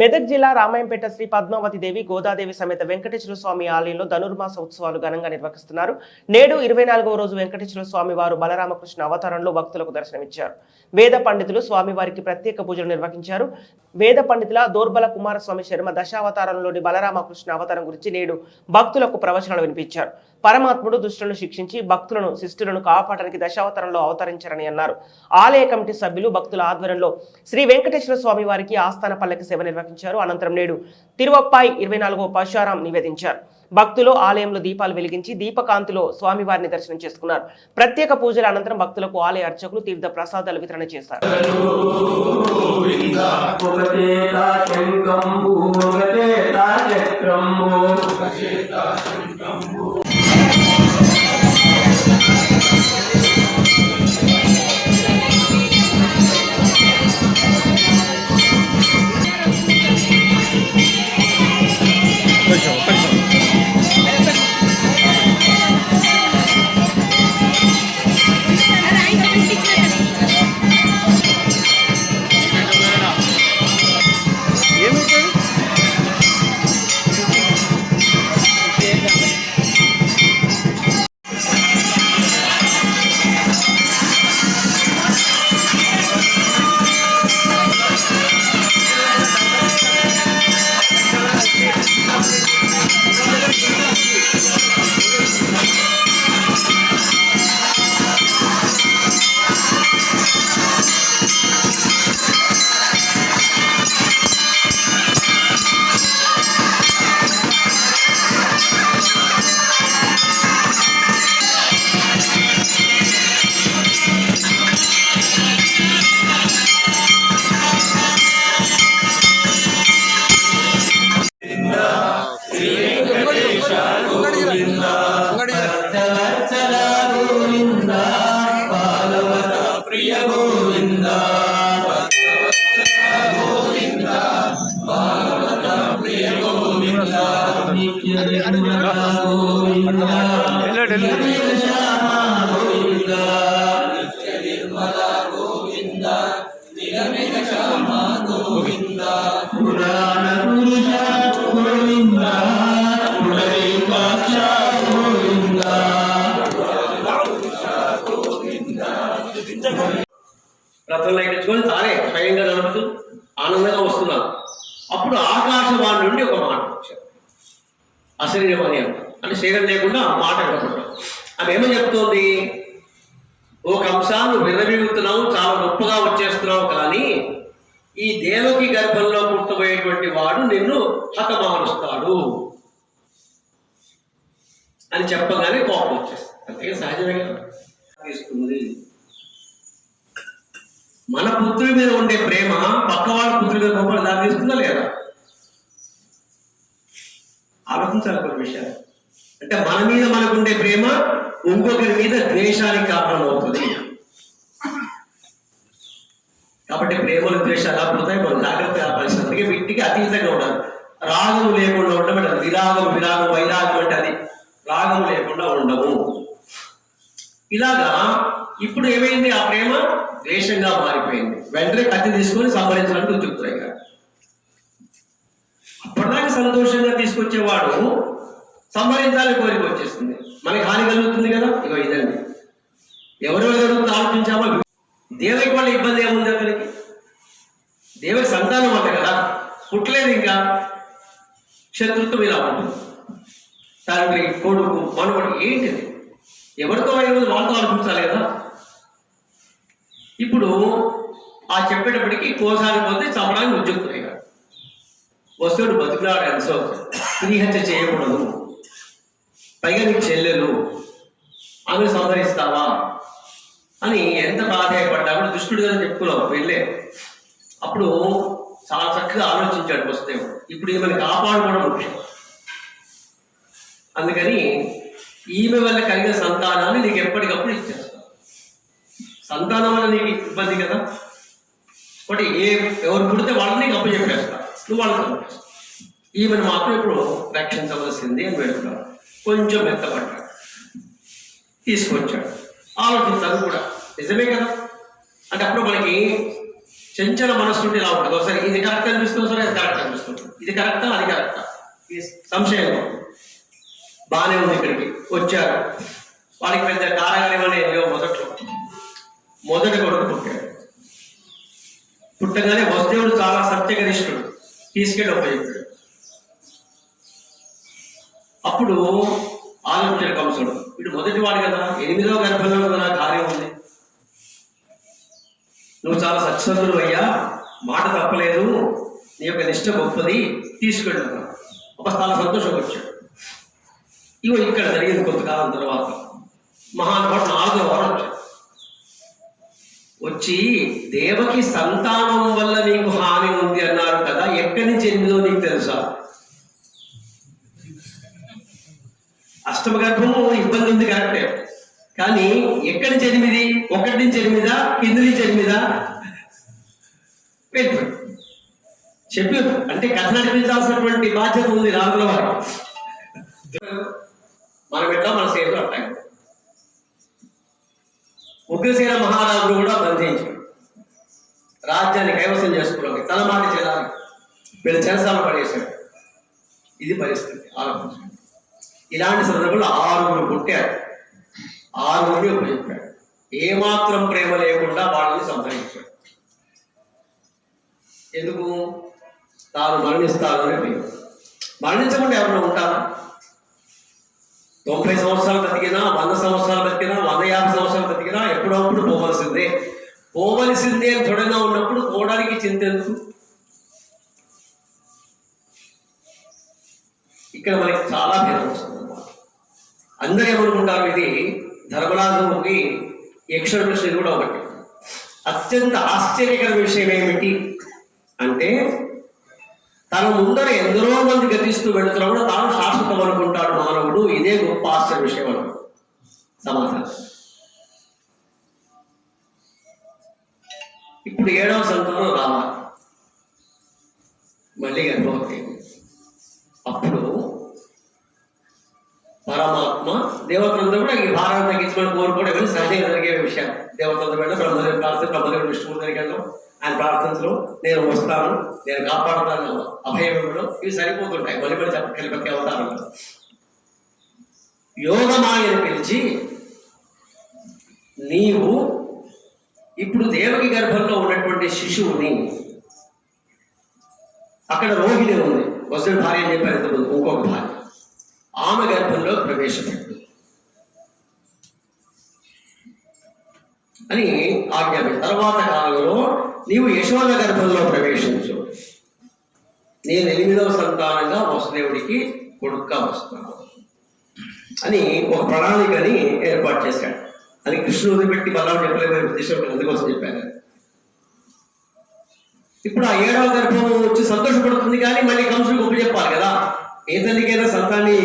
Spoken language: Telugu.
మెదక్ జిల్లా రామాయంపేట శ్రీ పద్మావతి దేవి గోదాదేవి సమేత వెంకటేశ్వర స్వామి ఆలయంలో ధనుర్మాస ఉత్సవాలు ఘనంగా నిర్వహిస్తున్నారు. నేడు ఇరవై నాలుగవ రోజు వెంకటేశ్వర స్వామి వారు బలరామకృష్ణ అవతారంలో భక్తులకు దర్శనమిచ్చారు. వేద పండితులు స్వామివారికి ప్రత్యేక పూజలు నిర్వహించారు. వేద పండితుల దోర్బల కుమారస్వామి శర్మ దశావతారంలోని బలరామకృష్ణ అవతారం గురించి నేడు భక్తులకు ప్రవచనాలు వినిపించారు. పరమాత్ముడు దుష్టులను శిక్షించి భక్తులను శిష్టులను కాపాడడానికి దశావతారంలో అవతరించారని అన్నారు. ఆలయ కమిటీ సభ్యులు భక్తుల ఆధ్వర్యంలో శ్రీ వెంకటేశ్వర స్వామి వారికి ఆస్థాన పల్లకి సేవ నిర్వహించారు. అనంతరం నేడు తిరువప్పాయి ఇరవై నాలుగో పరశురాం నివేదించారు. భక్తులు ఆలయంలో దీపాలు వెలిగించి దీపకాంతిలో స్వామివారిని దర్శనం చేసుకున్నారు. ప్రత్యేక పూజల అనంతరం భక్తులకు ఆలయ అర్చకులు తీర్థ ప్రసాదాలు వితరణ చేశారు. రథంలో ఎక్కించుకొని తానే స్వయంగా నడుపుతూ ఆనందంగా వస్తున్నారు అప్పుడు ఆకాశవాణి నుండి ఒక మాట. అశరీరం అని అంటే శరీరం లేకుండా మాట వినపడ్డాం ఆమె ఏమని చెప్తోంది? ఒక అంశాన్ని విర్రవీగుతున్నావు చాలా గొప్పగా వచ్చేస్తున్నావు కానీ ఈ దేవకి గర్భంలో పుట్టబోయేటువంటి వాడు నిన్ను హతమారుస్తాడు అని చెప్పగానే కోపం వచ్చేస్తుంది. అంతే సహజమే తీసుకుంది మన పుత్రుడి మీద ఉండే ప్రేమ పక్క వాళ్ళ పుత్రుడి మీద కోపం దారి తీస్తుందా లేదా? ఆలోచించాలి కొన్ని విషయాలు అంటే మన మీద మనకు ఉండే ప్రేమ ఇంకొకరి మీద ద్వేషానికి కారణం అవుతుంది. కాబట్టి ప్రేమలు ద్వేషాలు ఎలా మనం జాగ్రత్తగా ఆలోచించాలి అందుకే వీటికి అతీతంగా ఉండాలి. రాగం లేకుండా ఉండడం విరాగం విరాగం వైరాగం అంటే అది రాగం లేకుండా ఉండము ఇలాగా ఇప్పుడు ఏమైంది ఆ ప్రేమ? ద్వేషంగా మారిపోయింది. వెంటనే కత్తి తీసుకొని సంహరించడానికి ఉద్యుక్తులయ్యారు సంతోషంగా తీసుకొచ్చేవాడు సంహరించాలని కోరిక వచ్చేస్తుంది. మనకి హాని కలుగుతుంది కదా? ఇక ఇదండి. ఎవరెవరు జరుగుతుందో ఆలోచించామో? దేవకి వాళ్ళ ఇబ్బంది ఏముంది అతనికి? దేవకి సంతానం అంట కదా? పుట్టలేదు ఇంకా. శత్రుత్వం ఇలా ఉంటుంది. తండ్రి కొడుకు మనవడు ఏంటిది? ఎవరితో అయ్యేది వాళ్ళతో ఆలోచించాలి కదా? ఇప్పుడు ఆ చెప్పేటప్పటికి కోసానికి పోతే చంపడానికి ఉద్యుక్తులయ్యాడు వస్తువుడు బతుకులాడు ఎంతో స్త్రీ హత్య చేయకూడదు. పైగా నీకు చెల్లెలు ఆమె సంహరిస్తావా అని ఎంత ప్రాధాయపడ్డా కూడా దుష్టుడు కదా చెప్పుకున్నావు వెళ్ళే. అప్పుడు చాలా చక్కగా ఆలోచించాడు వస్తే ఇప్పుడు ఈమెను కాపాడుకోవడం ముఖ్యం. అందుకని ఈమె వల్ల కలిగిన సంతానాన్ని నీకు ఎప్పటికప్పుడు ఇచ్చేస్తా సంతానం వల్ల నీకు ఇబ్బంది కదా? ఒకటి ఏ ఎవరు పుడితే వాళ్ళని నీకు అప్పచెప్పేస్తా. నువ్వు వాళ్ళకి ఈమెను మాత్రం ఇప్పుడు రక్షించవలసింది అని పెడుతున్నాడు కొంచెం మెత్తపడ్డాడు తీసుకొచ్చాడు. ఆలోచించాలి కూడా. నిజమే కదా? అంటే అప్పుడు మనకి చెంచల మనస్సు ఉంటే ఇలా ఉంటుంది. ఒకసారి ఇది కరెక్ట్ అనిపిస్తుంది సరే అది కరెక్ట్ అనిపిస్తుంది. ఇది కరెక్టా అది కరెక్టా సంశయం బాగానే ఉంది ఇక్కడికి. వచ్చారు. వాడికి పెద్ద కారగారేమని లేవు మొదట్లో. మొదటి కొడుకు పుట్టాడు. పుట్టగానే వసుదేవుడు చాలా సత్యగరిష్ఠుడు. తీసుకెళ్ళి ఉపయోగించాడు అప్పుడు ఆలోచించాడు కంసుడు వీడు మొదటి వాడు కదా ఎనిమిదో గర్భంలో కదా కార్యం ఉంది. నువ్వు చాలా సత్సంతుడు అయ్యా మాట తప్పలేదు నీ యొక్క నిష్ట గొప్పది తీసుకెళ్ళు ఒక స్థల సంతోషం వచ్చాడు ఇవో ఇక్కడ జరిగింది కొంతకాలం తర్వాత. మహానుభావుడు నాలుగో వారం వచ్చాడు వచ్చి దేవకి సంతానం వల్ల నీకు హాని ఉంది అన్నారు కదా ఎక్కడి నుంచి ఎనిమిదో నీకు తెలుసా? అష్టమ గర్భము ఇబ్బంది ఉంది కరెక్టే. కానీ ఎక్కడి నుంచి ఎనిమిది? ఒకటి నుంచి ఎనిమిదా? కింది నుంచి ఎనిమిదా? చెప్పి. అంటే కథ నడిపించాల్సినటువంటి బాధ్యత ఉంది రాజుల వారు. మనం ఎట్లా? మన సేవలు అట్లా. ఉగ్రసేన మహారాజును కూడా బంధించాడు రాజ్యాన్ని కైవసం చేసుకోవడానికి తన మాట వీళ్ళు చెరసాల పడేశాడు ఇది పరిస్థితి. ఆలోచించండి. ఇలాంటి సందర్భంలో ఆరుగురు పుట్టారు. ఆరుగురిని ఉపయోగించాడు ఏమాత్రం ప్రేమ లేకుండా వాళ్ళని సంహరించాడు ఎందుకు? తాను మరణిస్తాను అని మరణించకుండా ఎవరైనా ఉంటారా? తొంభై సంవత్సరాలు బతికినా వంద సంవత్సరాలు బతికినా వంద యాభై సంవత్సరాలు బతికినా ఎప్పుడప్పుడు పోవలసిందే. పోవలసిందే అని దృఢంగా ఉన్నప్పుడు పోవడానికి చింతెందుకు ఇక్కడ మనకి చాలా భేదం వస్తుంది అందరూ ఏమనుకుంటారు ఇది? ధర్మరాజుకి యక్షణ ప్రశ్న కూడా ఒకటి. అత్యంత ఆశ్చర్యకర విషయం ఏమిటి? అంటే తన ముందర ఎందరో మంది గతిస్తూ వెళుతున్నా కూడా తాను శాశ్వతం అనుకుంటాడు మానవుడు. ఇదే గొప్ప ఆశ్చర్య విషయం అన్నాడు సమాధానం. ఇప్పుడు ఏడవ సంతానం రావాలి మళ్ళీ గర్భవతి. అప్పుడు పరమాత్మ దేవతలందరూ కూడా ఈ భారాన్ని తగ్గించమని కోరుకోవడం ఇవన్నీ సహజంగా జరిగే విషయం. దేవతలందరూ వెళ్ళి బ్రహ్మదేవుడు ప్రార్థన బ్రహ్మదేవుడు విష్ణువు జరిగేదో ఆయన ప్రార్థించడం నేను వస్తాను నేను కాపాడుతాను అభయం ఇవ్వడం ఇవి సరిపోతుంటాయి. మళ్ళీ మళ్ళీ చెప్పగలి ప్రతి అవతారంలో పిలిచి నీవు ఇప్పుడు దేవకి గర్భంలో ఉన్నటువంటి శిశువుని అక్కడ రోహిణి ఉంది. వసుడు భార్య అని చెప్పారు ఇంతకుముందు ఇంకొక భార్య. ఆమె గర్భంలో ప్రవేశపెట్టు. అని ఆజ్ఞాపి తర్వాత కాలంలో నీవు యశోద గర్భంలో ప్రవేశించు. నేను ఎనిమిదవ సంతానంగా వసుదేవుడికి కొడుక్క వస్తాను అని ఒక ప్రణాళికని ఏర్పాటు చేశాడు. అది కృష్ణుడిని పెట్టి బలం చెప్పలేదు ఉద్దేశం అందుకోసం చెప్పాను? ఇప్పుడు ఆ ఏడవ గర్భం వచ్చి సంతోషపడుతుంది కానీ మళ్ళీ కంసుడికి ఒప్పు చెప్పాలి కదా. ఏ తల్లికైనా సంతాన్ని